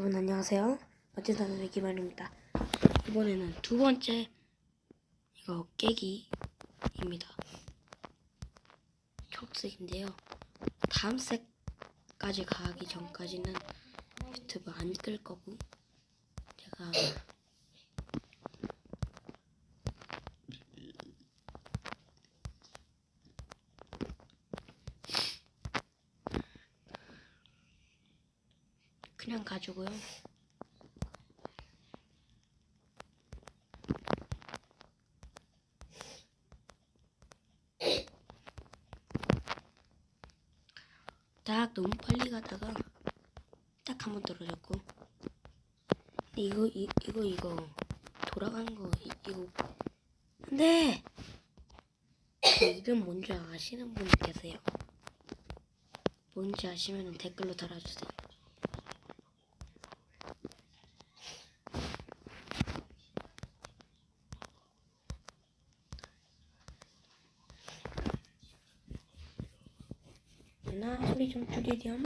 여러분 안녕하세요. 멋진 사람의 김아입니다 이번에는 두 번째 이거 깨기입니다. 초록색인데요. 다음 색까지 가기 전까지는 유튜브 안 끌 거고 제가 그냥 가지고요. 딱 너무 빨리 가다가 딱 한 번 떨어졌고 근데 이거 이, 이거 이거 돌아간 거 이, 이거 안돼 그 이름 뭔지 아시는 분 계세요? 뭔지 아시면 댓글로 달아주세요. 나 소리 좀 줄이렴.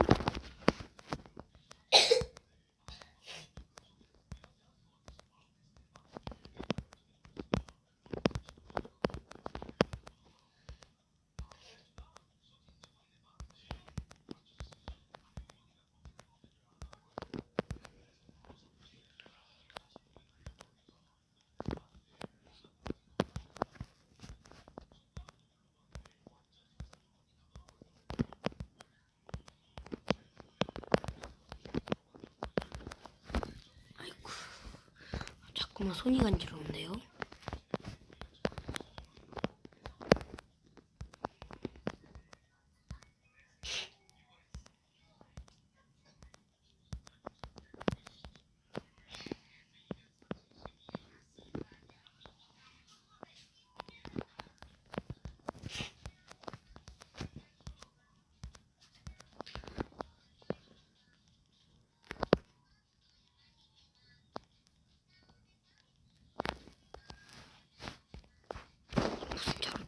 자꾸만 손이 간지러운데요.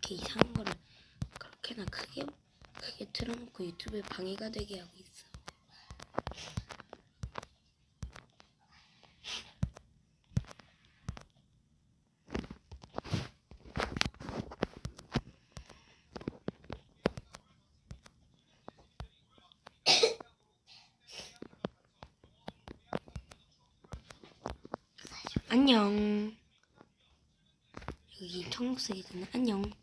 저렇게 이상한 거를 그렇게나 크게 크게 틀어놓고 유튜브에 방해가 되게 하고 있어. 안녕. 여기 청록색이잖아. 안녕.